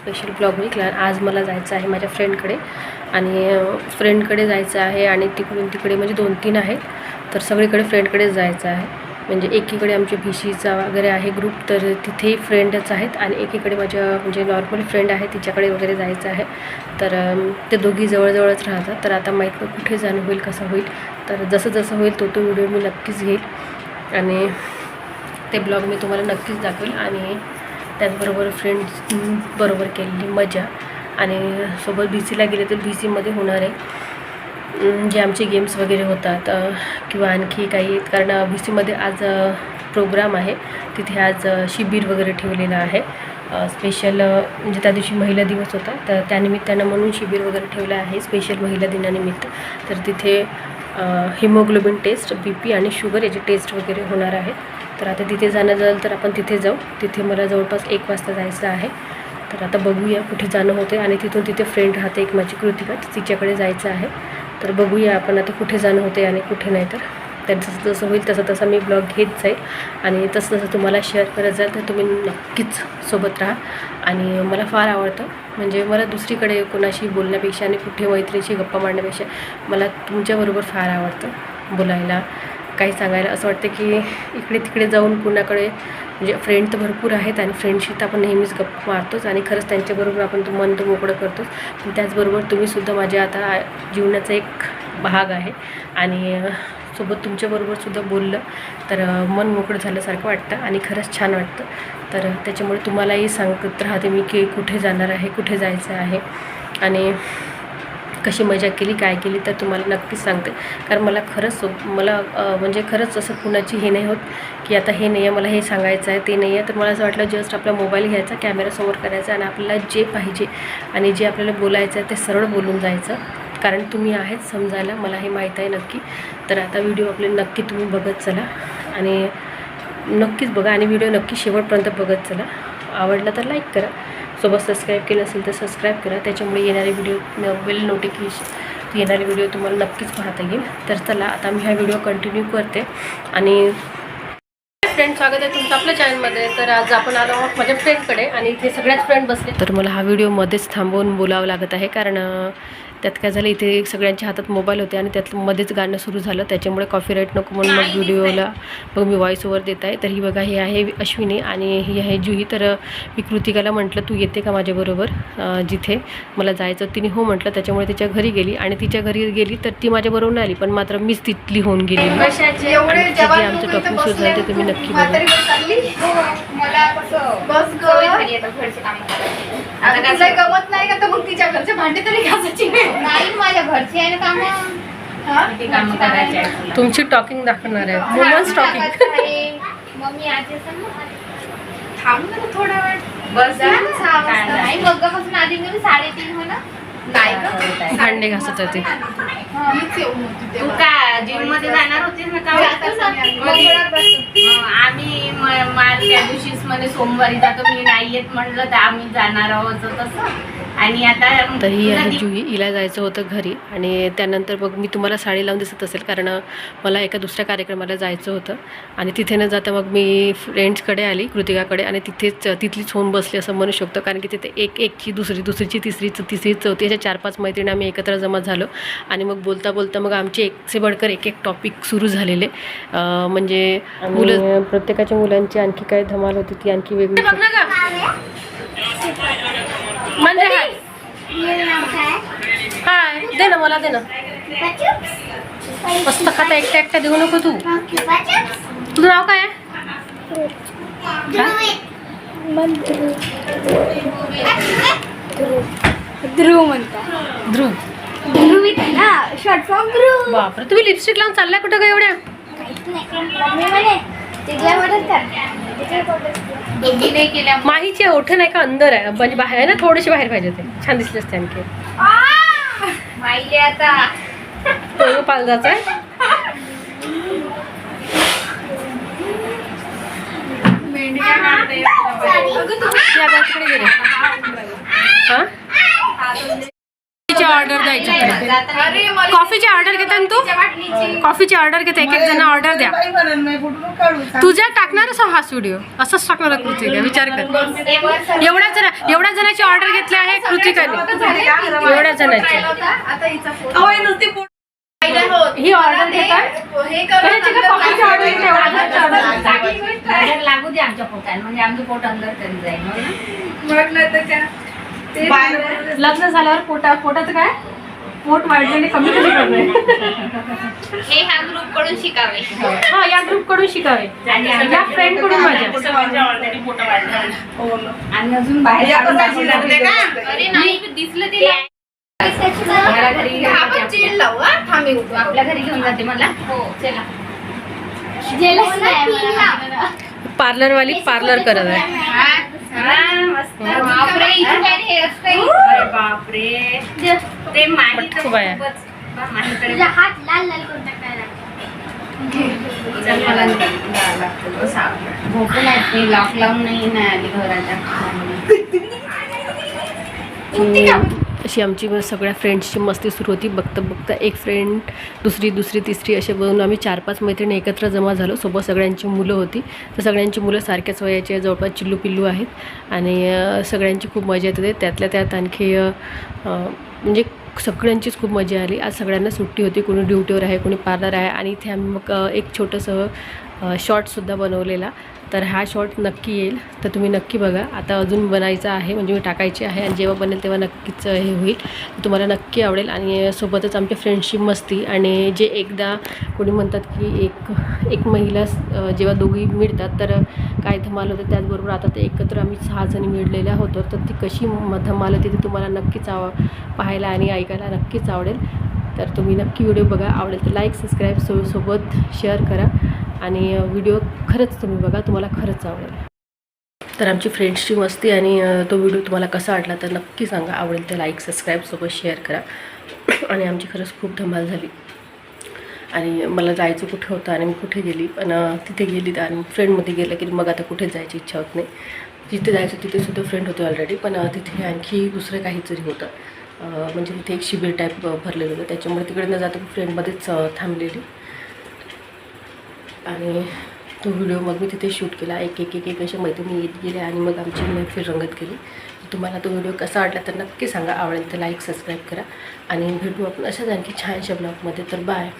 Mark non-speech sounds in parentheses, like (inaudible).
Special blog होईल आज मला जायचं आहे माझ्या फ्रेंडकडे आणि फ्रेंडकडे जायचं आहे आणि तिकडून तिकडे म्हणजे दोन तीन आहेत. तर सगळीकडे फ्रेंडकडेच जायचं आहे. म्हणजे एकीकडे आमच्या भिशीचा वगैरे आहे ग्रुप तर तिथेही फ्रेंडच आहेत. आणि एकीकडे माझ्या म्हणजे नॉर्मल फ्रेंड आहे तिच्याकडे वगैरे जायचं आहे. तर ते दोघी जवळजवळच राहतात. तर आता माहीत नाही कुठे जाणं होईल कसं होईल? तर जसं जसं होईल तो तो व्हिडिओ मी नक्कीच घेईल. आणि ते ब्लॉग मी तुम्हाला नक्कीच दाखवेल. आणि त्याचबरोबर फ्रेंड्स बरोबर केलेली मजा. आणि सोबत बी सीला गेले तर बी सीमध्ये होणार आहे. जे आमचे गेम्स वगैरे होतात किंवा आणखी काही कारण बी सीमध्ये आज प्रोग्राम आहे. तिथे आज शिबिर वगैरे ठेवलेलं आहे. स्पेशल म्हणजे त्या दिवशी महिला दिवस होता. तर त्यानिमित्तानं म्हणून शिबिर वगैरे ठेवलं आहे स्पेशल महिला दिनानिमित्त. तर तिथे हिमोग्लोबिन टेस्ट बी पी आणि शुगर याची टेस्ट वगैरे होणार आहेत. तर आता तिथे जाणं झालं तर आपण तिथे जाऊ. तिथे मला जवळपास एक वाजता जायचं आहे. तर आता बघूया कुठे जाणं होते आणि तिथून तिथे फ्रेंड राहते एक माझी कृतिका. तिच्याकडे जायचं आहे. तर बघूया आपण आता कुठे जाणं होते आणि कुठे नाही तर. तर जसं जसं होईल तसं तसं मी ब्लॉग घेत जाईल. आणि तसं तसं तुम्हाला शेअर करत जाईल तर तुम्ही नक्कीच सोबत राहा. आणि मला फार आवडतं. म्हणजे मला दुसरीकडे कोणाशी बोलण्यापेक्षा आणि कुठे मैत्रीशी गप्पा मारण्यापेक्षा मला तुमच्याबरोबर फार आवडतं बोलायला. काही सांगायला असं वाटतं की इकडे तिकडे जाऊन कुणाकडे म्हणजे फ्रेंड तर भरपूर आहेत आणि फ्रेंडशी तर आपण नेहमीच गप्प मारतोच आणि खरंच त्यांच्याबरोबर आपण तो मन तो मोकळं करतोच. पण त्याचबरोबर तुम्हीसुद्धा माझ्या आता जीवनाचा एक भाग आहे आणि सोबत तुमच्याबरोबर सुद्धा बोललं तर मन मोकळं झाल्यासारखं वाटतं आणि खरंच छान वाटतं. तर त्याच्यामुळे तुम्हालाही सांगत राहते मी की कुठे जाणार आहे कुठे जायचं आहे. आणि कशी मजा केली काय केली तर तुम्हाला नक्कीच सांगते. कारण मला खरंच मला म्हणजे खरंच असं कुणाची हे नाही होत की आता हे नाही आहे मला हे सांगायचं आहे ते नाही आहे. तर मला असं वाटलं जस्ट आपला मोबाईल घ्यायचा कॅमेरासमोर करायचा आणि आपल्याला जे पाहिजे आणि जे आपल्याला बोलायचं आहे ते सरळ बोलून जायचं. कारण तुम्ही आहेत समजायला मला हे माहीत आहे नक्की. तर आता व्हिडिओ आपले नक्की तुम्ही बघत चला आणि नक्कीच बघा आणि व्हिडिओ नक्की शेवटपर्यंत बघत चला. आवडला तर लाईक करा. सोबत सबस्क्राईब केलं असेल तर सबस्क्राईब करा. त्याच्यामुळे येणारे व्हिडिओ वेल नोटिफिकेशन येणारे व्हिडिओ तुम्हाला नक्कीच पाहता येईल. तर चला आता मी हा व्हिडिओ कंटिन्यू करते. आणि फ्रेंड स्वागत आहे तुमचं आपल्या चॅनलमध्ये तर आज आपण आलो आहोत माझ्या फ्रेंडकडे आणि इथे सगळ्याच फ्रेंड बसले. तर मला हा व्हिडिओ मध्येच थांबवून बोलावं लागत आहे. कारण त्यात काय झालं इथे सगळ्यांच्या हातात मोबाईल होते आणि त्यात मध्येच गाणं सुरू झालं. त्याच्यामुळे कॉपीराईट नको म्हणून मग व्हिडिओला मग मी व्हॉईस ओव्हर देत आहे. तर ही बघा हे आहे अश्विनी आणि ही आहे जुही. तर मी कृतिकाला म्हटलं तू येते का माझ्याबरोबर जिथे? मला जायचं. तिने हो म्हटलं त्याच्यामुळे तिच्या घरी गेली आणि तिच्या घरी गेली तर ती माझ्याबरोबर नाही आली पण मात्र मीच तिथली होऊन तिथे जे आमचं टॉपिक सुरू झालं ते तुम्ही नक्की बघा गमत नाही का? तर मग तिच्या घरचे भांडे तरी घासायची. नाही माझ्या घरचे आहे ना काम. करायचे. तुमची टॉकिंग दाखवणार आहे. Women's talking. मम्मी आजी असेल ना थांब ना थोडा वेळ. बस. नाही. मगापासून आधी मी साडेतीन हो ना नाही ग. भांडे घासत होते. तू तेव्हा. का जिममध्ये जाणार होतीस ना का? आम्ही त्या दिवशीच सोमवारी जातो. मी नाही येत म्हणलं तर आम्ही जाणार आहोत तसं. आणि आता तर ही आहे जुही हिला जायचं होतं घरी. आणि त्यानंतर मग मी तुम्हाला साडी लावून दिसत असेल कारण मला एका दुसऱ्या कार्यक्रमाला जायचं होतं. आणि तिथे न जाता मग मी फ्रेंड्सकडे आली कृतिकाकडे. आणि तिथेच तिथलीच होऊन बसली असं म्हणू शकतो कारण की तिथे एक एकची दुसरी दुसरीची तिसरी तिसरी चौथी अशा चार पाच मैत्रिणी आम्ही एकत्र जमा झालो. आणि मग बोलता बोलता मग आमचे एकचे बडकर एक एक टॉपिक सुरू झालेले. म्हणजे मुलं प्रत्येकाच्या मुलांची आणखी काय धमाल होती ती आणखी वेगळी म्हणजे हाय. हाय. दे ना मला दे ना. मस्त खाता एकटा एकटा देऊ नको तू. तुझं नाव काय ध्रुव म्हणता. ध्रुव. ध्रुवीत आहे ना शॉर्ट फॉर्म ध्रुव. बापरे तुम्ही लिपस्टिक लावून चाललाय कुठं का एवढ्या? मम्मी म्हणे तिथल्या मदत कर दोघी नाही केल्या. माहीचे ओठ नाही का अंदर आहे. म्हणजे बाहेर आहे ना थोडेसे बाहेर पाहिजे ते छान दिसले असते आणखी. आता. तो पालदाचा आहे. या गेले. हा? तिची ऑर्डर द्यायची तुला कॉफीची ऑर्डर घेता ना तू? कॉफीची ऑर्डर घेता एक एक जण ऑर्डर द्या. तुझ्या टाकणारच हा व्हिडिओ असंच टाकणार कृतिका विचार कर. एवढ्या जण एवढ्या जणांची ऑर्डर घेतली आहे कृतिकाने. एवढ्या जणांची. हे ही ऑर्डर घेतात हे कॉफीची ऑर्डर लागू दे आमच्या पोटाला म्हणजे आमचं पोट अंदर तरी जाईल. हो? म्हटलं तर काय ते बाहेर- लग्न झाल्यावर पोटा पोटाचं काय? पोट वाढलेले कमी कमी करणे. हे ह्या ग्रुपकडून शिकावे. हा या ग्रुपकडून शिकावे. या फ्रेंडकडून माझ्या. हो. आणि अजून बाहेर हे काढून? अरे नाही दिसलं तिला. मला घरी घेऊन आपण जाते चिल लावू हा. थांबे तू आपल्या घरी घेऊन जाते मला. हो. चला. पार्लरवाली पार्लर करत आहे. हा. बापरे इथे काय हेअरस्टाईल अरे बापरे. ते माहीत खूप आहे. हात लाल करून टाकायला नाही आली घराच्या (laughs) अशी आमची सगळ्या फ्रेंड्सची मस्ती सुरू होती. बघता बघता एक फ्रेंड दुसरी दुसरी तिसरी असे बनवून आम्ही चार पाच मैत्रिणी एकत्र जमा झालो. सोबत सगळ्यांची मुलं होती. तर सगळ्यांची मुलं सारख्याच वयाची जवळपास चिल्लू पिल्लू आहेत. आणि सगळ्यांची खूप मजा येते त्यातल्या त्यात आणखी म्हणजे सगळ्यांचीच खूप मजा आली. आज सगळ्यांना सुट्टी होती. कोणी ड्युटीवर आहे कोणी पार्लर आहे. आणि इथे आम्ही मग एक छोटंसं शॉर्टसुद्धा बनवलेला. तर हा शॉर्ट नक्की येईल. तर तुम्ही नक्की बघा. आता अजून बनायचा आहे म्हणजे मी टाकायची आहे आणि जेव्हा बनेल तेव्हा नक्कीच हे होईल. तुम्हाला नक्की आवडेल आणि सोबतच आमची फ्रेंडशिप मस्ती आणि जे एकदा कोणी म्हणतात की एक एक महिला जेव्हा दोघी मिळतात तर काय धमाल होतं त्याचबरोबर आता ते एकत्र आम्ही सहा जणी मिळलेल्या होतो. तर ती कशी धमाल होती ती तुम्हाला नक्कीच आव पाहायला आणि ऐकायला नक्कीच आवडेल. तर तुम्ही नक्की व्हिडिओ बघा. आवडेल तर लाईक सबस्क्राईब सो सोबत शेअर करा. आणि व्हिडिओ खरंच तुम्ही बघा तुम्हाला खरंच आवडेल. तर आमची फ्रेंड्सची मस्ती आणि तो व्हिडिओ तुम्हाला कसा वाटला तर नक्की सांगा. आवडेल तर लाईक सबस्क्राईब सोबत शेअर करा. (clears throat) आणि आमची खरंच खूप धमाल झाली. आणि मला जायचं कुठे होतं आणि मी कुठे गेली? पण तिथे गेली तर आणि फ्रेंडमध्ये गेलं की मग आता कुठे जायची इच्छा होत नाही. जिथे जायचं तिथेसुद्धा फ्रेंड होते ऑलरेडी पण तिथे आणखी दुसरं काहीतरी होतं म्हणजे तिथे एक शिबिर टाईप भरलेलं होतं. त्याच्यामुळे तिकडे न जाता फ्रेंडमध्येच थांबलेली. आणि तो व्हिडिओ मग मी तिथे शूट केला. एक एक एक एक अशा मैत्रिणी येत गेल्या आणि मग आमची मैफिल रंगत गेली. तुम्हाला तो व्हिडिओ कसा वाटला तर नक्की सांगा. आवडेल तर लाईक सबस्क्राईब करा. आणि भेटू आपण अशाच आणखी छानशा ब्लॉगमध्ये तर बाय